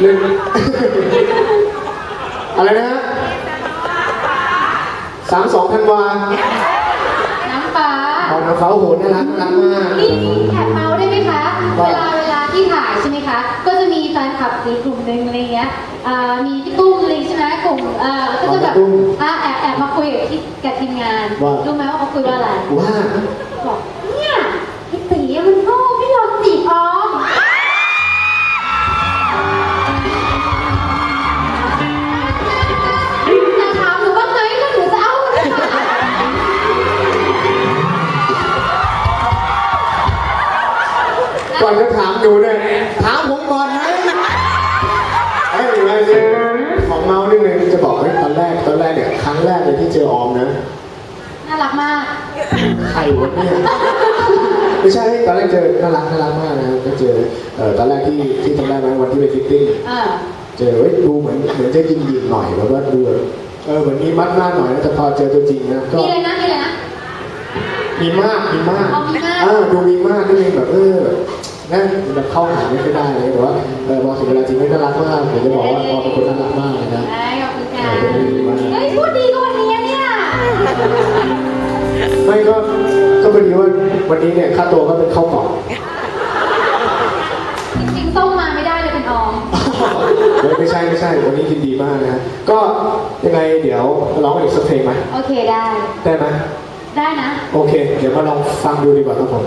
หนึ่ง อะไรนะฮะสามสองธันวาน้ำฟ้า เอาน้ำฟ้าโอ้โหน่ารักน่ารักมาก นี่แอบเมาส์ได้ไหมคะ เวว่าลาเวลาที่ถ่ายใช่ไหมคะ ก็จะมีแฟนคลับอีกกลุ่มหนึ่งอะไรเงี้ยอ่ามีพี่ตุ้มอะไรใช่ไหมกลุ่มอ่าก็จะแบบอ่าแอบแอบมาคุยกับที่กับทีมงานรู้ไหมว่าเขาคุยว่าอะไรว่าบอก ก่อนจะถามหนูเนี่ยถามผมก่อนนะเอ้ยไม่ไม่ของเมาส์นิดนึงจะบอกให้ตอนแรกตอนแรกเนี่ยครั้งแรกเลยที่เจอออมนะ น่ารักมาก ใครวะเนี่ยไม่ใช่ตอนแรกเจอน่ารักน่ารักมากนะก็เจอเอ่อตอนแรกที่ที่ทำได้ไหมวันที่ไปฟิตติ้งเออเจอเฮ้ยดูเหมือนเหมือนจะยิงยิงหน่อยแบบว่าดูแบบเออเหมือนมีมัดหน้าหน่อยนะแต่พอเจอตัวจริงนะก็มีอะไรนะมีอะไรนะ มีมากมีมากอ๋อมีมาก เออดูมีมากนิดนึงแบบเออแบบ นั่นแบบเข้าหาไม่ค่อยได้เลยแต่ว่าเออพอถึงเวลาจริงไม่น่ารักมากผมจะบอกว่าพอเป็นคนน่ารักมากเลยนะได้ขอบคุณค่ะเออเป็นดีมากเฮ้ยพูดดีกว่าวันนี้เนี่ยไม่ก็ก็พอดีว่าวันนี้เนี่ยค่าตัวก็เป็นเข้ากล่องจริงๆส้มมาไม่ได้เลยเป็นออมเฮ้ยไม่ใช่ไม่ใช่วันนี้ยินดีมากนะก็ยังไงเดี๋ยวร้องอีกสักเพลงไหมโอเคได้ได้ไหมได้นะ โอเค เดี๋ยวมาลองฟังดูดีกว่าครับผม